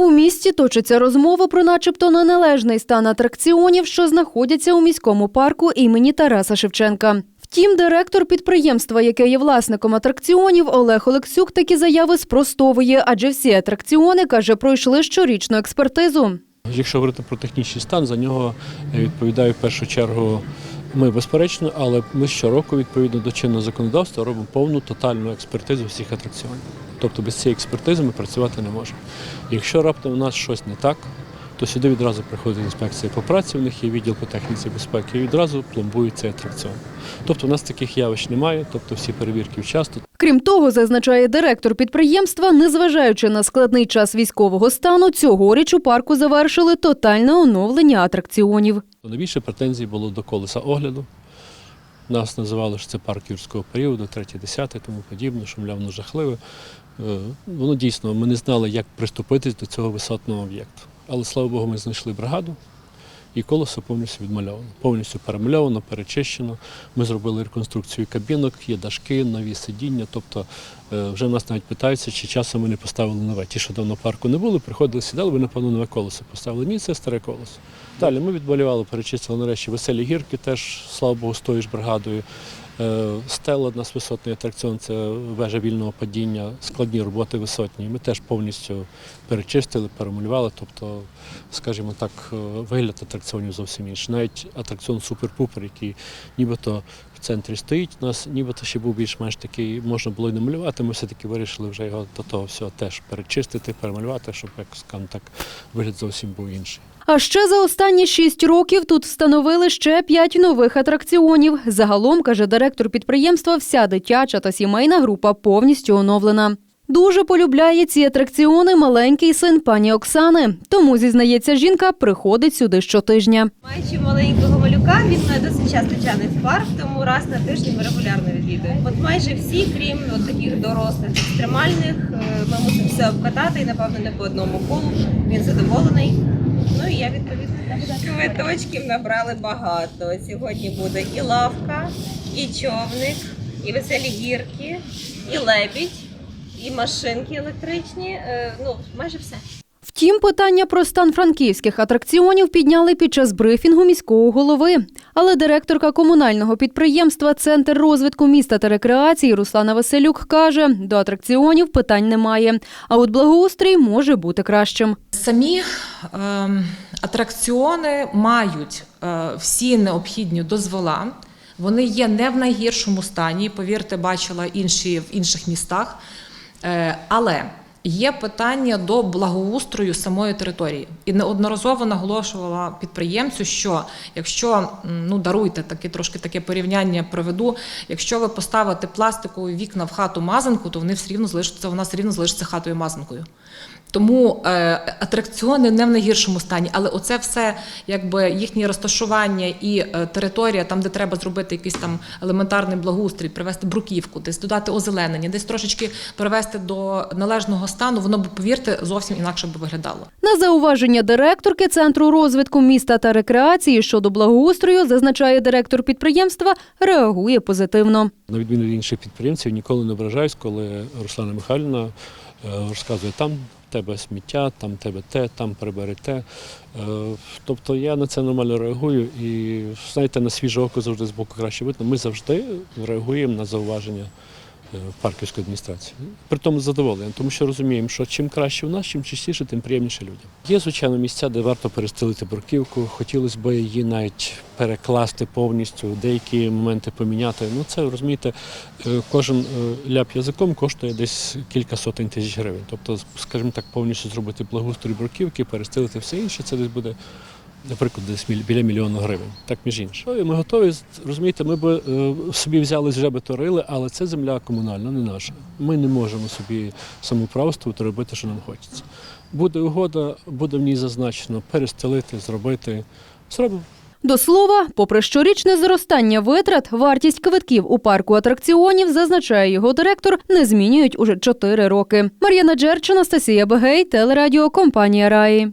У місті точиться розмова про начебто неналежний стан атракціонів, що знаходяться у міському парку імені Тараса Шевченка. Втім, директор підприємства, яке є власником атракціонів, Олег Олексюк такі заяви спростовує, адже всі атракціони, каже, пройшли щорічну експертизу. Якщо говорити про технічний стан, за нього е, відповідає в першу чергу ми безперечно, але ми щороку відповідно до чинного законодавства робимо повну тотальну експертизу всіх атракціонів. Тобто без цієї експертизи ми працювати не можемо. Якщо раптом у нас щось не так, то сюди відразу приходить інспекція по праці, в них є відділ по техніці безпеки, і відразу пломбують цей атракціон. Тобто у нас таких явищ немає, тобто всі перевірки вчасно. Крім того, зазначає директор підприємства, незважаючи на складний час військового стану, цьогоріч у парку завершили тотальне оновлення атракціонів. Найбільше претензій було до колеса огляду. Нас називали, що це парк юрського періоду, 3-10 тому подібне, воно жахливе. Е, Воно дійсно, ми не знали, як приступити до цього висотного об'єкту. Але слава Богу, ми знайшли бригаду, і колесо повністю відмальовано. Повністю перемальовано, перечищено. Ми зробили реконструкцію кабінок, є дашки, нові сидіння. Тобто е, вже нас навіть питаються, чи часом ми не поставили нове. Ті, що давно парку не були, приходили, сідали, ви, напевно, нове колесо поставили. Ні, це старе колесо. Далі ми відболівали, перечистили нарешті веселі гірки, теж, слава Богу, з тою ж бригадою. Е, Стела у нас висотний атракціон, це вежа вільного падіння, складні роботи висотні. Ми теж повністю перечистили, перемалювали. Тобто, скажімо так, е, вигляд атракціонів зовсім інший. Навіть атракціон Супер-Пупер, який нібито в центрі стоїть, у нас нібито ще був більш-менш такий, можна було й намалювати. Ми все-таки вирішили вже його до того всього теж перечистити, перемалювати, щоб, як скажімо так, вигляд зовсім був інший. А ще за останні шість років тут встановили ще п'ять нових атракціонів. Загалом, каже директор підприємства, вся дитяча та сімейна група повністю оновлена. Дуже полюбляє ці атракціони маленький син пані Оксани. Тому, зізнається жінка, приходить сюди щотижня. Маючи маленького малюка, він досить часто тягне в парк, тому раз на тиждень ми регулярно відвідуємо. От майже всі, крім от таких дорослих екстремальних, е, ми мусимо все обкатати і напевно не по одному колу. Він задоволений. Ну і я відповідно. Квиточків набрали багато. Сьогодні буде і лавка, і човник, і веселі гірки, і лебідь, і машинки електричні. Е, Ну майже все. Втім, питання про стан франківських атракціонів підняли під час брифінгу міського голови. Але директорка комунального підприємства Центр розвитку міста та рекреації Руслана Василюк каже, до атракціонів питань немає. А от благоустрій може бути кращим. Самі ем, атракціони мають е, всі необхідні дозвола. Вони є не в найгіршому стані. Повірте, бачила інші в інших містах. Е, але є питання до благоустрою самої території. І неодноразово наголошувала підприємцю, що якщо ну даруйте таке трошки таке порівняння проведу, якщо ви поставите пластикові вікна в хату мазанку, то вони все рівно залишаться, вона все рівно залишиться хатою мазанкою. Тому е, атракціони не в найгіршому стані, але оце все, якби їхнє розташування і е, територія, там, де треба зробити якийсь там елементарний благоустрій, привести бруківку, десь додати озеленення, десь трошечки привести до належного стану, воно б, повірте, зовсім інакше б виглядало. На зауваження директорки Центру розвитку міста та рекреації щодо благоустрою, зазначає директор підприємства, реагує позитивно. На відміну від інших підприємців, ніколи не вражаюсь, коли Руслана Михайлівна е, розказує там тебе сміття, там тебе те, там прибери те. Е, Тобто я на це нормально реагую і знаєте, на свіже око завжди з боку краще видно. Ми завжди реагуємо на зауваження е, парківської адміністрації. При тому тому що розуміємо, що чим краще в нас, чим чистіше, тим приємніше людям. Є, звичайно, місця, де варто перестелити бруківку. Хотілося б її навіть перекласти повністю, деякі моменти поміняти. Ну це розумієте, е, кожен е, ляп язиком коштує десь кілька сотень тисяч гривень. Тобто, скажімо так, повністю зробити благоустрій бруківки, перестелити все інше, це десь буде. Наприклад, десь біля мільйона гривень, так між іншим. Ну, Ми готові, розумієте, ми б е, собі взяли вже торили, але це земля комунальна, не наша. Ми не можемо собі самоуправствувати робити, що нам хочеться. Буде угода, буде в ній зазначено перестелити, зробити. Зробимо. До слова, попри щорічне зростання витрат, вартість квитків у парку атракціонів, зазначає його директор, не змінюють уже чотири роки. Мар'яна Джерч, Анастасія Бегей, телерадіо компанія Раї.